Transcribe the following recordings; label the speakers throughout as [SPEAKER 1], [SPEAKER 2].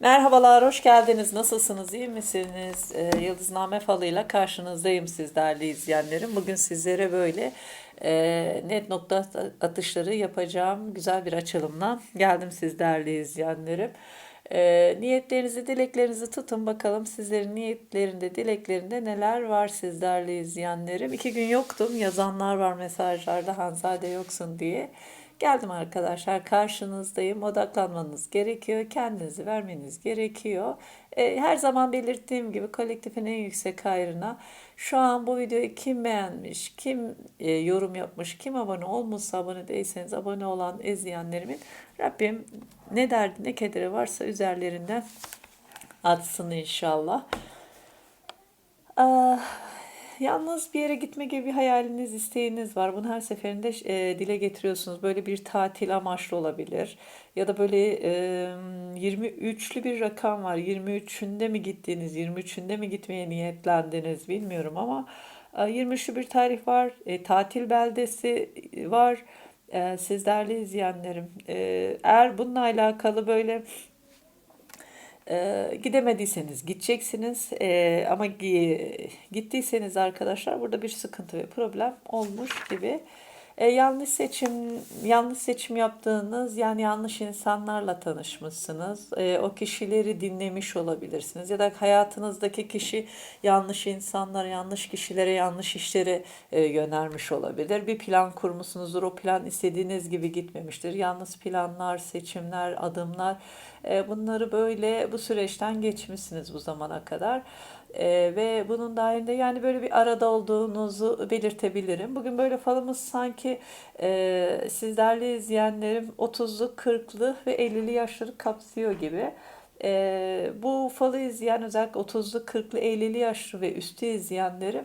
[SPEAKER 1] Merhabalar, hoş geldiniz. Nasılsınız, iyi misiniz? Ee, Yıldızname falıyla karşınızdayım siz değerli izleyenlerim. Bugün sizlere böyle e, net nokta atışları yapacağım güzel bir açılımla geldim siz değerli izleyenlerim. E, niyetlerinizi, dileklerinizi tutun bakalım sizlerin niyetlerinde, dileklerinde neler var siz değerli izleyenlerim. İki gün yoktum, yazanlar var mesajlarda Hanzade yoksun diye. Geldim arkadaşlar karşınızdayım. Odaklanmanız gerekiyor. Kendinizi vermeniz gerekiyor. E, her zaman belirttiğim gibi kolektifin en yüksek hayrına şu an bu videoyu kim beğenmiş, kim e, yorum yapmış, kim abone olmuşsa abone değilseniz abone olan izleyenlerimin Rabbim ne derdi ne kederi varsa üzerlerinden atsın inşallah. Ah, Yalnız bir yere gitme gibi bir hayaliniz, isteğiniz var. Bunu her seferinde e, dile getiriyorsunuz. Böyle bir tatil amaçlı olabilir. Ya da böyle e, 23'lü bir rakam var. 23'ünde mi gittiniz, 23'ünde mi gitmeye niyetlendiniz bilmiyorum ama e, 23'lü bir tarih var. E, tatil beldesi var. E, siz değerli izleyenlerim. E, eğer bununla alakalı böyle e, gidemediyseniz gideceksiniz e, ama gittiyseniz arkadaşlar burada bir sıkıntı ve problem olmuş gibi. E, yanlış seçim yanlış seçim yaptığınız yani yanlış insanlarla tanışmışsınız. E, o kişileri dinlemiş olabilirsiniz ya da hayatınızdaki kişi yanlış insanlar, yanlış kişilere, yanlış işlere e, yönelmiş olabilir. Bir plan kurmuşsunuzdur. O plan istediğiniz gibi gitmemiştir. Yalnız planlar, seçimler, adımlar e, bunları böyle bu süreçten geçmişsiniz bu zamana kadar. Ee, ve bunun dahilinde yani böyle bir arada olduğunuzu belirtebilirim. Bugün böyle falımız sanki e, sizlerle izleyenlerim 30'lu, 40'lı ve 50'li yaşları kapsıyor gibi. E, bu falı izleyen özellikle 30'lu, 40'lı, 50'li yaşlı ve üstü izleyenlerim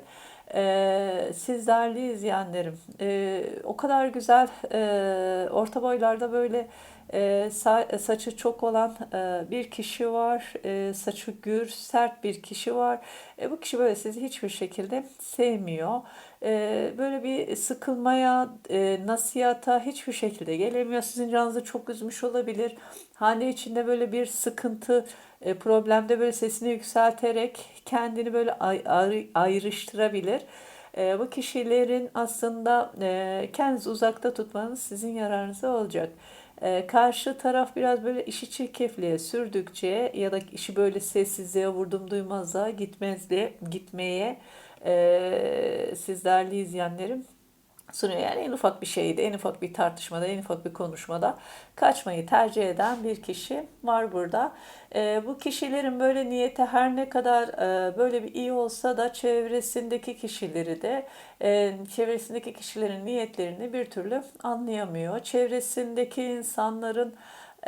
[SPEAKER 1] e, siz değerli izleyenlerim e, o kadar güzel e, orta boylarda böyle e, sa saçı çok olan e, bir kişi var. E, saçı gür, sert bir kişi var. E, bu kişi böyle sizi hiçbir şekilde sevmiyor. E, böyle bir sıkılmaya, e, nasihata hiçbir şekilde gelemiyor. Sizin canınızı çok üzmüş olabilir. Hane içinde böyle bir sıkıntı, e, problemde böyle sesini yükselterek kendini böyle ay ay ayrıştırabilir. E, bu kişilerin aslında e, kendinizi uzakta tutmanız sizin yararınıza olacak. Ee, karşı taraf biraz böyle işi çirkefliğe sürdükçe ya da işi böyle sessizliğe vurdum duymazlığa gitmezliğe gitmeye e, siz değerli izleyenlerim sunuyor. Yani en ufak bir şeyde, en ufak bir tartışmada, en ufak bir konuşmada kaçmayı tercih eden bir kişi var burada. E, bu kişilerin böyle niyeti her ne kadar e, böyle bir iyi olsa da çevresindeki kişileri de e, çevresindeki kişilerin niyetlerini bir türlü anlayamıyor. Çevresindeki insanların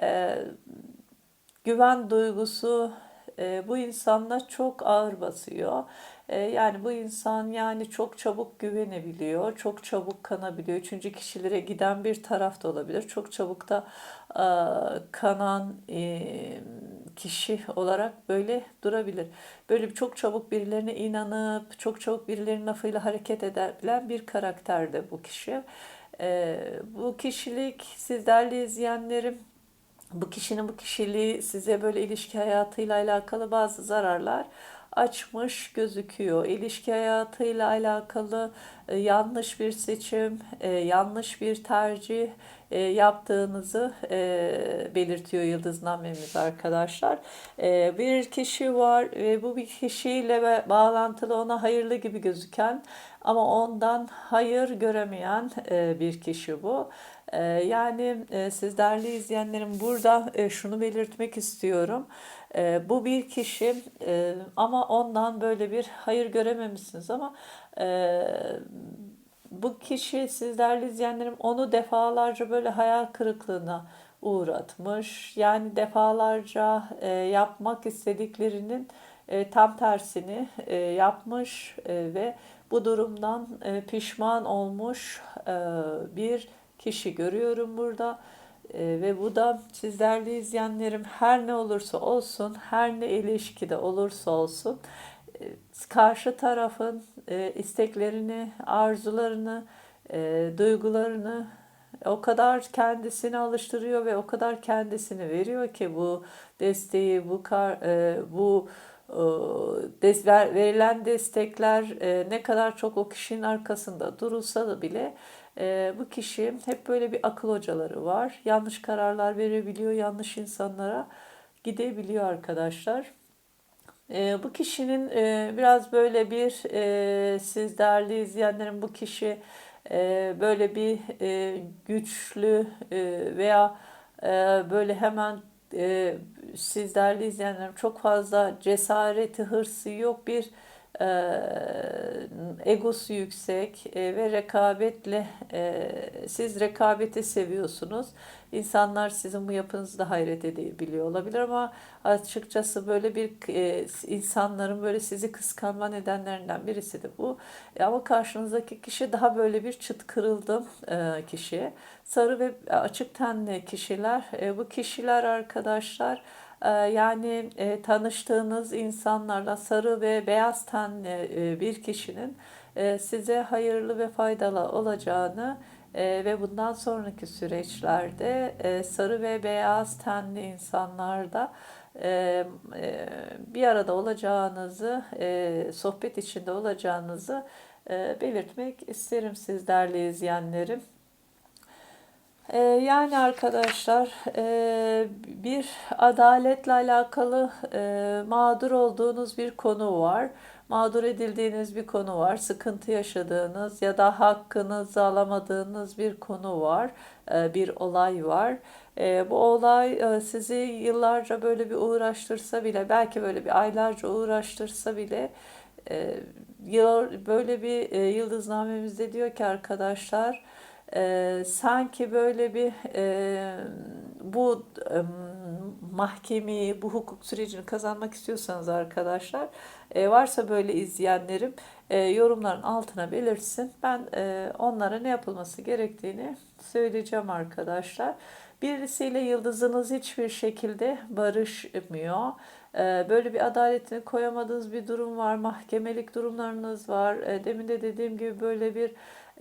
[SPEAKER 1] e, güven duygusu e, bu insanla çok ağır basıyor. E, yani bu insan yani çok çabuk güvenebiliyor, çok çabuk kanabiliyor. Üçüncü kişilere giden bir taraf da olabilir. Çok çabuk da e, kanan e, kişi olarak böyle durabilir. Böyle çok çabuk birilerine inanıp, çok çabuk birilerinin lafıyla hareket edebilen bir karakterde bu kişi. E, bu kişilik siz değerli izleyenlerim bu kişinin bu kişiliği size böyle ilişki hayatıyla alakalı bazı zararlar açmış gözüküyor. İlişki hayatıyla alakalı e, yanlış bir seçim, e, yanlış bir tercih e, yaptığınızı belirtiyor yıldıznamemiz arkadaşlar. Bir kişi var ve bu bir kişiyle bağlantılı ona hayırlı gibi gözüken ama ondan hayır göremeyen bir kişi bu. Yani siz değerli izleyenlerim burada şunu belirtmek istiyorum. E, bu bir kişi e, ama ondan böyle bir hayır görememişsiniz ama e, bu kişi siz değerli izleyenlerim onu defalarca böyle hayal kırıklığına uğratmış. Yani defalarca e, yapmak istediklerinin e, tam tersini e, yapmış e, ve bu durumdan e, pişman olmuş e, bir kişi görüyorum burada. E, ve bu da sizlerle izleyenlerim her ne olursa olsun, her ne ilişkide olursa olsun e, karşı tarafın e, isteklerini, arzularını, e, duygularını o kadar kendisini alıştırıyor ve o kadar kendisini veriyor ki bu desteği, bu kar, e, bu verilen destekler ne kadar çok o kişinin arkasında durulsa da bile e, bu kişi hep böyle bir akıl hocaları var. Yanlış kararlar verebiliyor, yanlış insanlara gidebiliyor arkadaşlar. E, bu kişinin e, biraz böyle bir e, siz değerli izleyenlerin bu kişi e, böyle bir e, güçlü e, veya e, böyle hemen e, siz değerli izleyenlerim çok fazla cesareti, hırsı yok bir egosu yüksek e, ve rekabetle e, siz rekabeti seviyorsunuz. İnsanlar sizin bu yapınızda hayret edebiliyor olabilir ama açıkçası böyle bir e, insanların böyle sizi kıskanma nedenlerinden birisi de bu. Ama karşınızdaki kişi daha böyle bir çıt kırıldım kişi. Sarı ve açık tenli kişiler. Bu kişiler arkadaşlar ee, yani e, tanıştığınız insanlarla sarı ve beyaz tenli e, bir kişinin e, size hayırlı ve faydalı olacağını ve bundan sonraki süreçlerde sarı ve beyaz tenli insanlarda bir arada olacağınızı, sohbet içinde olacağınızı belirtmek isterim siz değerli izleyenlerim. Ee, yani arkadaşlar e, bir adaletle alakalı e, mağdur olduğunuz bir konu var. Mağdur edildiğiniz bir konu var. Sıkıntı yaşadığınız ya da hakkınızı alamadığınız bir konu var. E, bir olay var. Bu olay sizi yıllarca böyle bir uğraştırsa bile belki böyle bir aylarca uğraştırsa bile böyle bir yıldıznamemizde diyor ki arkadaşlar e, sanki böyle bir e, bu e, mahkemeyi, bu hukuk sürecini kazanmak istiyorsanız arkadaşlar, e, varsa böyle izleyenlerim e, yorumların altına belirsin. Ben e, onlara ne yapılması gerektiğini söyleyeceğim arkadaşlar. Birisiyle yıldızınız hiçbir şekilde barışmıyor. E, böyle bir adaletini koyamadığınız bir durum var. Mahkemelik durumlarınız var. E, demin de dediğim gibi böyle bir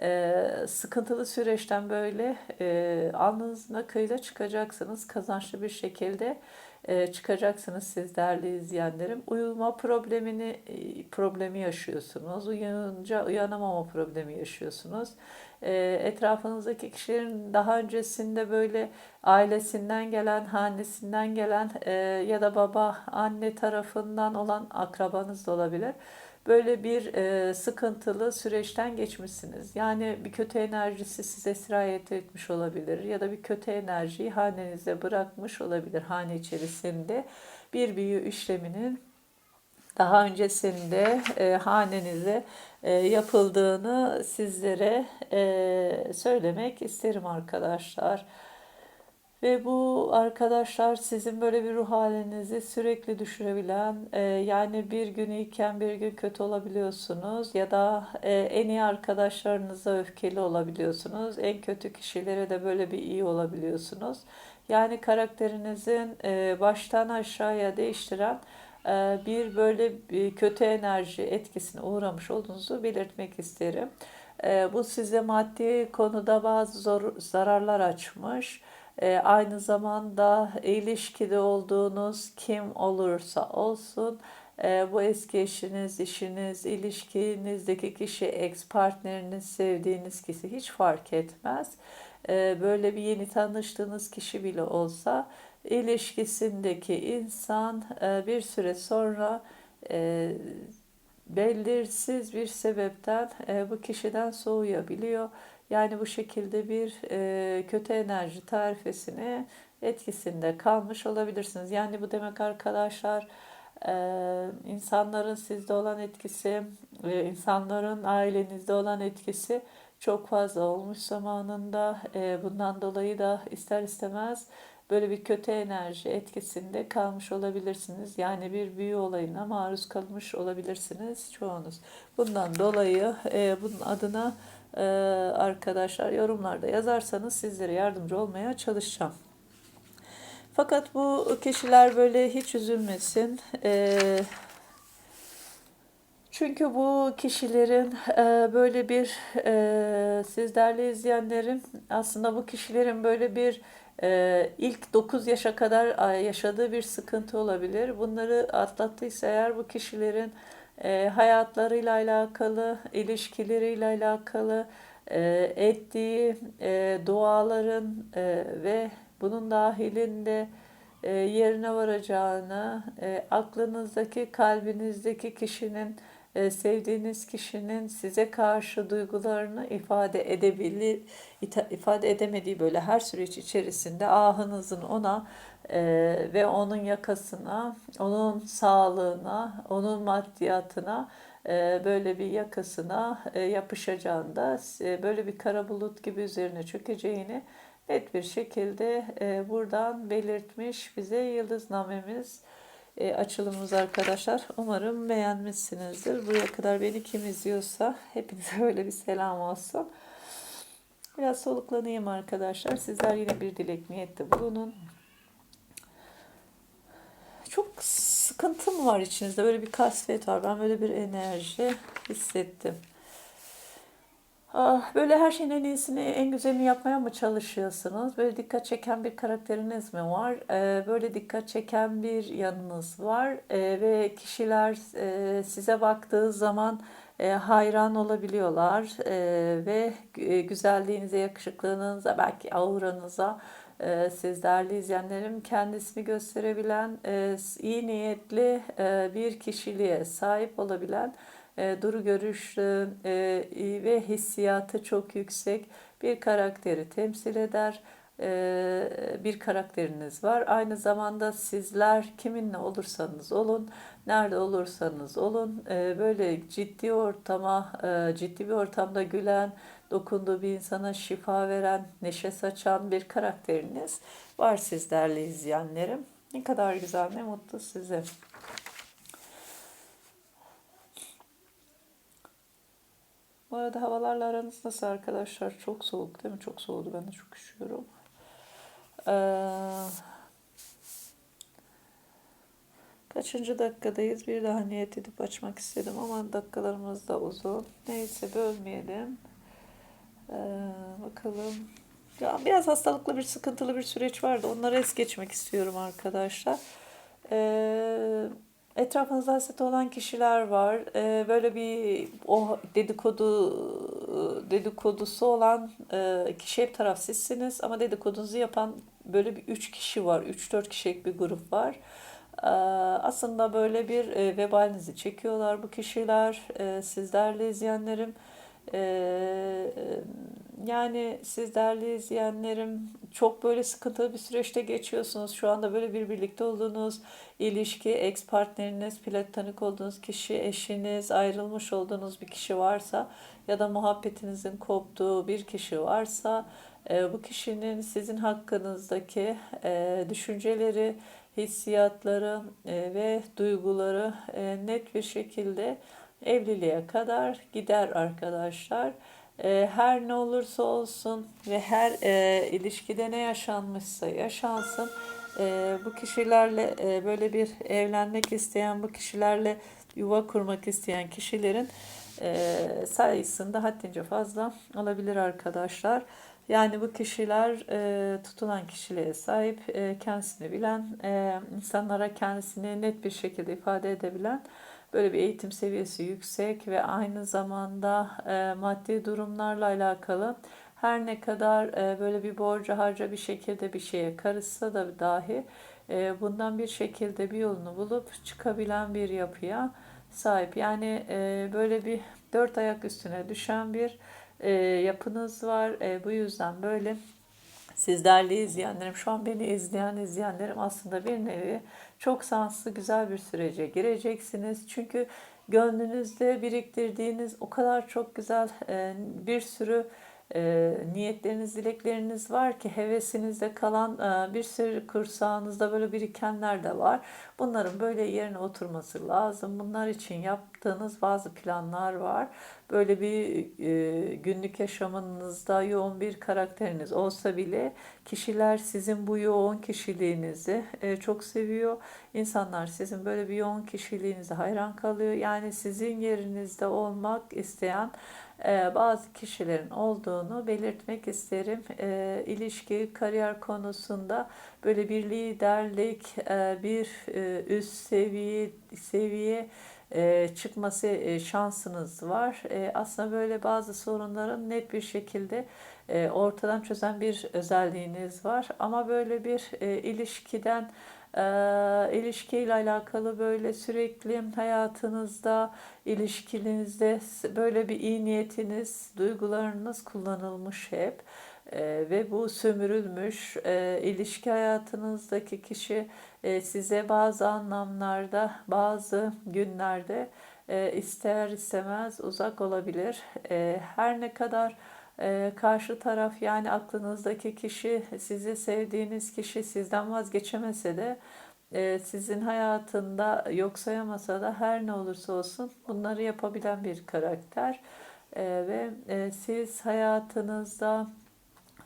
[SPEAKER 1] e, sıkıntılı süreçten böyle e, alnınızın kıyıda çıkacaksınız. Kazançlı bir şekilde e, çıkacaksınız siz değerli izleyenlerim. Uyuma problemini e, problemi yaşıyorsunuz. Uyanınca uyanamama problemi yaşıyorsunuz. E, etrafınızdaki kişilerin daha öncesinde böyle ailesinden gelen, hanesinden gelen e, ya da baba, anne tarafından olan akrabanız da olabilir böyle bir e, sıkıntılı süreçten geçmişsiniz. Yani bir kötü enerjisi size sirayet etmiş olabilir ya da bir kötü enerjiyi hanenize bırakmış olabilir hane içerisinde bir büyü işleminin daha öncesinde e, hanenize e, yapıldığını sizlere e, söylemek isterim arkadaşlar. Ve bu arkadaşlar sizin böyle bir ruh halinizi sürekli düşürebilen, e, yani bir gün iyiken bir gün kötü olabiliyorsunuz ya da e, en iyi arkadaşlarınıza öfkeli olabiliyorsunuz. En kötü kişilere de böyle bir iyi olabiliyorsunuz. Yani karakterinizin e, baştan aşağıya değiştiren bir böyle bir kötü enerji etkisine uğramış olduğunuzu belirtmek isterim. E, bu size maddi konuda bazı zor, zararlar açmış e, aynı zamanda ilişkide olduğunuz kim olursa olsun e, bu eski eşiniz, işiniz, ilişkinizdeki kişi, ex partneriniz, sevdiğiniz kişi hiç fark etmez. E, böyle bir yeni tanıştığınız kişi bile olsa ilişkisindeki insan e, bir süre sonra e, belirsiz bir sebepten e, bu kişiden soğuyabiliyor yani bu şekilde bir kötü enerji tarifesine etkisinde kalmış olabilirsiniz. Yani bu demek arkadaşlar insanların sizde olan etkisi, insanların ailenizde olan etkisi çok fazla olmuş zamanında. Bundan dolayı da ister istemez böyle bir kötü enerji etkisinde kalmış olabilirsiniz. Yani bir büyü olayına maruz kalmış olabilirsiniz çoğunuz. Bundan dolayı e, bunun adına ee, arkadaşlar yorumlarda yazarsanız sizlere yardımcı olmaya çalışacağım. Fakat bu kişiler böyle hiç üzülmesin. Ee, Çünkü bu kişilerin e, böyle bir e, siz değerli izleyenlerim aslında bu kişilerin böyle bir e, ilk 9 yaşa kadar yaşadığı bir sıkıntı olabilir. Bunları atlattıysa eğer bu kişilerin e, hayatlarıyla alakalı, ilişkileriyle alakalı, e, ettiği e, duaların e, ve bunun dahilinde e, yerine varacağını, e, aklınızdaki, kalbinizdeki kişinin, sevdiğiniz kişinin size karşı duygularını ifade edebilir, ifade edemediği böyle her süreç içerisinde ahınızın ona e, ve onun yakasına, onun sağlığına, onun maddiyatına e, böyle bir yakasına e, yapışacağında e, böyle bir kara bulut gibi üzerine çökeceğini net bir şekilde e, buradan belirtmiş bize yıldıznamemiz e, açılımımız arkadaşlar. Umarım beğenmişsinizdir. Buraya kadar beni kim izliyorsa hepinize böyle bir selam olsun. Biraz soluklanayım arkadaşlar. Sizler yine bir dilek niyette bulunun. Çok sıkıntım var içinizde. Böyle bir kasvet var. Ben böyle bir enerji hissettim. Ah, böyle her şeyin en iyisini, en güzelini yapmaya mı çalışıyorsunuz? Böyle dikkat çeken bir karakteriniz mi var? Ee, böyle dikkat çeken bir yanınız var. Ee, ve kişiler e, size baktığı zaman e, hayran olabiliyorlar. Ee, ve e, güzelliğinize, yakışıklılığınıza, belki auranıza siz değerli izleyenlerim kendisini gösterebilen, iyi niyetli bir kişiliğe sahip olabilen e, duru görüşlü e, ve hissiyatı çok yüksek bir karakteri temsil eder. E, bir karakteriniz var. Aynı zamanda sizler kiminle olursanız olun, nerede olursanız olun, e, böyle ciddi ortama, ciddi bir ortamda gülen, dokunduğu bir insana şifa veren, neşe saçan bir karakteriniz var siz değerli izleyenlerim. Ne kadar güzel, ne mutlu size. Bu arada havalarla aranız nasıl arkadaşlar? Çok soğuk değil mi? Çok soğudu. Ben de çok üşüyorum. Ee, kaçıncı dakikadayız? Bir daha niyet edip açmak istedim ama dakikalarımız da uzun. Neyse bölmeyelim. Ee, bakalım. Ya biraz hastalıklı bir sıkıntılı bir süreç vardı. Onları es geçmek istiyorum arkadaşlar. Ee, Etrafınızda haset olan kişiler var. Ee, böyle bir o dedikodu dedikodusu olan e, kişi hep taraf sizsiniz ama dedikodunuzu yapan böyle bir üç kişi var. Üç dört kişilik bir grup var. Ee, aslında böyle bir e, vebalinizi çekiyorlar bu kişiler. E, sizlerle izleyenlerim. Ee, yani siz değerli izleyenlerim çok böyle sıkıntılı bir süreçte geçiyorsunuz. Şu anda böyle bir birlikte olduğunuz ilişki, ex partneriniz, platonik olduğunuz kişi, eşiniz, ayrılmış olduğunuz bir kişi varsa ya da muhabbetinizin koptuğu bir kişi varsa e, bu kişinin sizin hakkınızdaki e, düşünceleri, hissiyatları e, ve duyguları net bir şekilde evliliğe kadar gider arkadaşlar. E, her ne olursa olsun ve her e, ilişkide ne yaşanmışsa yaşansın e, bu kişilerle e, böyle bir evlenmek isteyen bu kişilerle yuva kurmak isteyen kişilerin e, sayısında haddince fazla olabilir arkadaşlar. Yani bu kişiler e, tutulan kişiliğe sahip, e, kendisini bilen, e, insanlara kendisini net bir şekilde ifade edebilen böyle bir eğitim seviyesi yüksek ve aynı zamanda e, maddi durumlarla alakalı her ne kadar e, böyle bir borca harca bir şekilde bir şeye karışsa da dahi e, bundan bir şekilde bir yolunu bulup çıkabilen bir yapıya sahip. Yani e, böyle bir dört ayak üstüne düşen bir e, yapınız var. E, bu yüzden böyle sizlerle izleyenlerim, şu an beni izleyen izleyenlerim aslında bir nevi çok şanslı güzel bir sürece gireceksiniz. Çünkü gönlünüzde biriktirdiğiniz o kadar çok güzel e, bir sürü e, niyetleriniz, dilekleriniz var ki hevesinizde kalan e, bir sürü kursağınızda böyle birikenler de var. Bunların böyle yerine oturması lazım. Bunlar için yaptığınız bazı planlar var. Böyle bir e, günlük yaşamınızda yoğun bir karakteriniz olsa bile kişiler sizin bu yoğun kişiliğinizi e, çok seviyor. İnsanlar sizin böyle bir yoğun kişiliğinize hayran kalıyor. Yani sizin yerinizde olmak isteyen bazı kişilerin olduğunu belirtmek isterim. E, ilişki, kariyer konusunda böyle bir liderlik, e, bir e, üst seviye seviye e, çıkması e, şansınız var. E, aslında böyle bazı sorunların net bir şekilde e, ortadan çözen bir özelliğiniz var. Ama böyle bir e, ilişkiden e, ilişkiyle alakalı böyle sürekli hayatınızda, ilişkinizde böyle bir iyi niyetiniz, duygularınız kullanılmış hep. E, ve bu sömürülmüş e, ilişki hayatınızdaki kişi e, size bazı anlamlarda, bazı günlerde e, ister istemez uzak olabilir. E, her ne kadar e, karşı taraf yani aklınızdaki kişi, sizi sevdiğiniz kişi sizden vazgeçemese de e, sizin hayatında yok sayamasa da her ne olursa olsun bunları yapabilen bir karakter. E, ve e, siz hayatınızda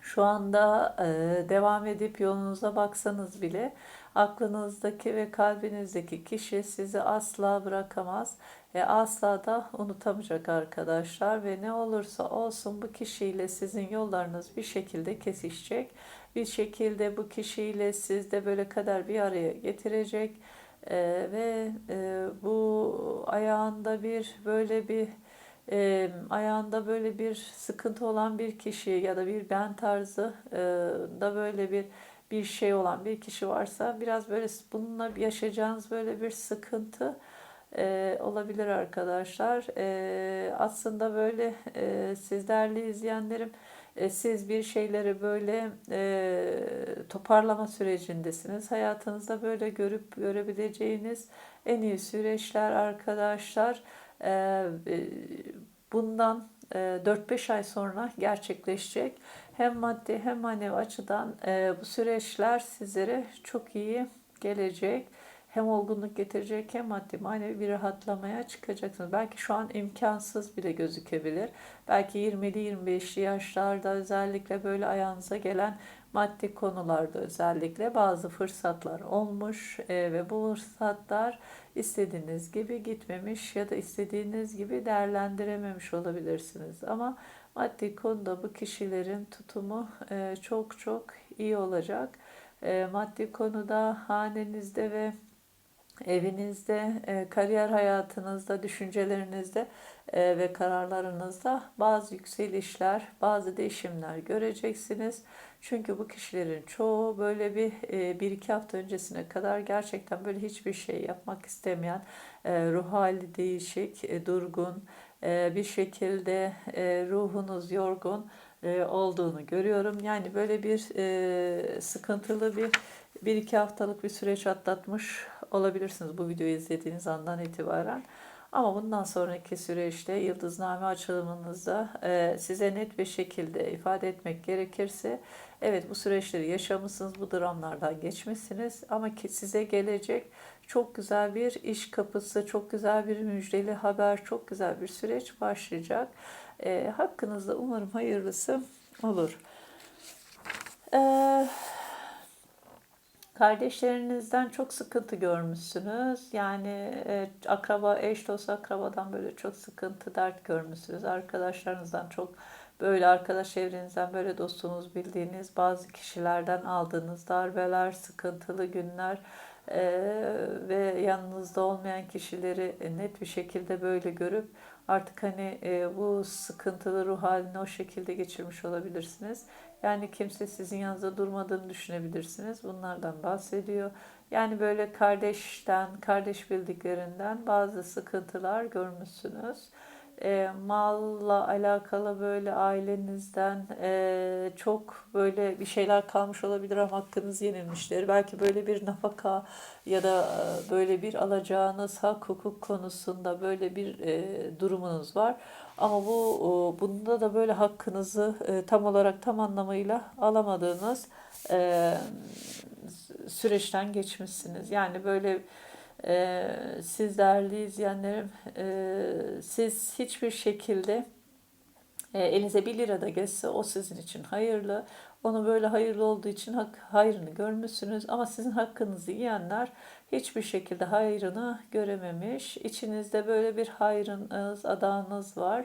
[SPEAKER 1] şu anda e, devam edip yolunuza baksanız bile aklınızdaki ve kalbinizdeki kişi sizi asla bırakamaz ve asla da unutamayacak arkadaşlar ve ne olursa olsun bu kişiyle sizin yollarınız bir şekilde kesişecek. Bir şekilde bu kişiyle siz de böyle kadar bir araya getirecek e, ve e, bu ayağında bir böyle bir e, ayağında böyle bir sıkıntı olan bir kişi ya da bir ben tarzı e, da böyle bir bir şey olan bir kişi varsa biraz böyle bununla yaşayacağınız böyle bir sıkıntı e, olabilir arkadaşlar. E, aslında böyle e, siz değerli izleyenlerim e, siz bir şeyleri böyle e, toparlama sürecindesiniz. Hayatınızda böyle görüp görebileceğiniz en iyi süreçler arkadaşlar. E, e, bundan 4-5 ay sonra gerçekleşecek. Hem maddi hem manevi açıdan bu süreçler sizlere çok iyi gelecek. Hem olgunluk getirecek hem maddi manevi bir rahatlamaya çıkacaksınız. Belki şu an imkansız bile gözükebilir. Belki 20'li 25'li yaşlarda özellikle böyle ayağınıza gelen maddi konularda özellikle bazı fırsatlar olmuş e, ve bu fırsatlar istediğiniz gibi gitmemiş ya da istediğiniz gibi değerlendirememiş olabilirsiniz. Ama maddi konuda bu kişilerin tutumu e, çok çok iyi olacak. E, maddi konuda hanenizde ve evinizde, e, kariyer hayatınızda, düşüncelerinizde e, ve kararlarınızda bazı yükselişler, bazı değişimler göreceksiniz. Çünkü bu kişilerin çoğu böyle bir, e, bir iki hafta öncesine kadar gerçekten böyle hiçbir şey yapmak istemeyen, ruh hali değişik, durgun, bir şekilde ruhunuz yorgun olduğunu görüyorum. Yani böyle bir sıkıntılı bir bir iki haftalık bir süreç atlatmış olabilirsiniz bu videoyu izlediğiniz andan itibaren. Ama bundan sonraki süreçte yıldızname açılımınızda e, size net bir şekilde ifade etmek gerekirse evet bu süreçleri yaşamışsınız, bu dramlardan geçmişsiniz ama ki size gelecek çok güzel bir iş kapısı, çok güzel bir müjdeli haber, çok güzel bir süreç başlayacak. E, hakkınızda umarım hayırlısı olur. Eee Kardeşlerinizden çok sıkıntı görmüşsünüz. Yani e, akraba, eş dost akrabadan böyle çok sıkıntı, dert görmüşsünüz. Arkadaşlarınızdan çok böyle arkadaş çevrenizden böyle dostunuz bildiğiniz bazı kişilerden aldığınız darbeler, sıkıntılı günler e, ve yanınızda olmayan kişileri net bir şekilde böyle görüp artık hani e, bu sıkıntılı ruh halini o şekilde geçirmiş olabilirsiniz. Yani kimse sizin yanınızda durmadığını düşünebilirsiniz. Bunlardan bahsediyor. Yani böyle kardeşten, kardeş bildiklerinden bazı sıkıntılar görmüşsünüz. E, malla alakalı böyle ailenizden e, çok böyle bir şeyler kalmış olabilir ama hakkınız yenilmiştir. Belki böyle bir nafaka ya da e, böyle bir alacağınız hak hukuk konusunda böyle bir e, durumunuz var. Ama bu e, bunda da böyle hakkınızı e, tam olarak tam anlamıyla alamadığınız e, süreçten geçmişsiniz. Yani böyle e, siz değerli izleyenlerim e, siz hiçbir şekilde e, elinize bir lira da geçse o sizin için hayırlı. Onu böyle hayırlı olduğu için hak, hayrını görmüşsünüz ama sizin hakkınızı yiyenler hiçbir şekilde hayrını görememiş. İçinizde böyle bir hayrınız, adağınız var.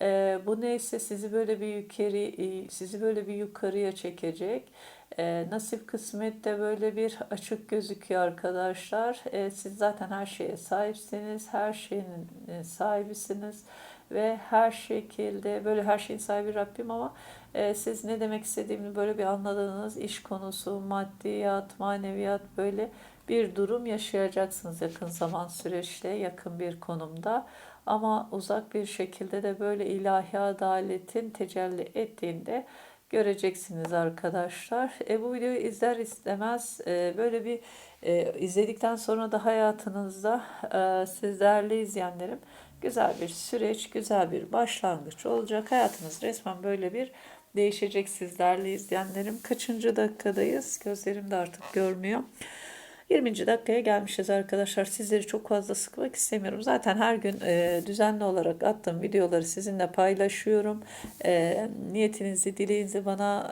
[SPEAKER 1] E, bu neyse sizi böyle bir yukarı, sizi böyle bir yukarıya çekecek. E, nasip kısmet de böyle bir açık gözüküyor arkadaşlar. E, siz zaten her şeye sahipsiniz, her şeyin e, sahibisiniz ve her şekilde böyle her şeyin sahibi Rabbim ama e, siz ne demek istediğimi böyle bir anladığınız iş konusu, maddiyat, maneviyat böyle bir durum yaşayacaksınız yakın zaman süreçte, yakın bir konumda. Ama uzak bir şekilde de böyle ilahi adaletin tecelli ettiğinde göreceksiniz arkadaşlar. E, bu videoyu izler istemez e, böyle bir e, izledikten sonra da hayatınızda e, siz izleyenlerim güzel bir süreç, güzel bir başlangıç olacak. Hayatınız resmen böyle bir değişecek sizlerle izleyenlerim. Kaçıncı dakikadayız? Gözlerim de artık görmüyor. 20. dakikaya gelmişiz arkadaşlar. Sizleri çok fazla sıkmak istemiyorum. Zaten her gün e, düzenli olarak attığım videoları sizinle paylaşıyorum. E, niyetinizi, dileğinizi bana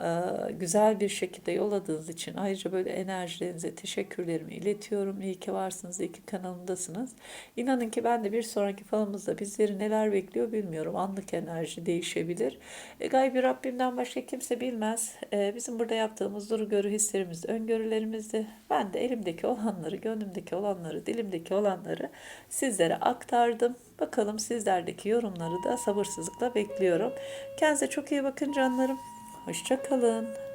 [SPEAKER 1] e, güzel bir şekilde yolladığınız için ayrıca böyle enerjilerinize teşekkürlerimi iletiyorum. İyi ki varsınız, iyi ki kanalımdasınız. İnanın ki ben de bir sonraki falımızda bizleri neler bekliyor bilmiyorum. Anlık enerji değişebilir. E, gaybi Rabbimden başka kimse bilmez. E, bizim burada yaptığımız duru görü hislerimiz, öngörülerimizdi. Ben de elimdeki olanları, gönlümdeki olanları, dilimdeki olanları sizlere aktardım. Bakalım sizlerdeki yorumları da sabırsızlıkla bekliyorum. Kendinize çok iyi bakın canlarım. Hoşça kalın.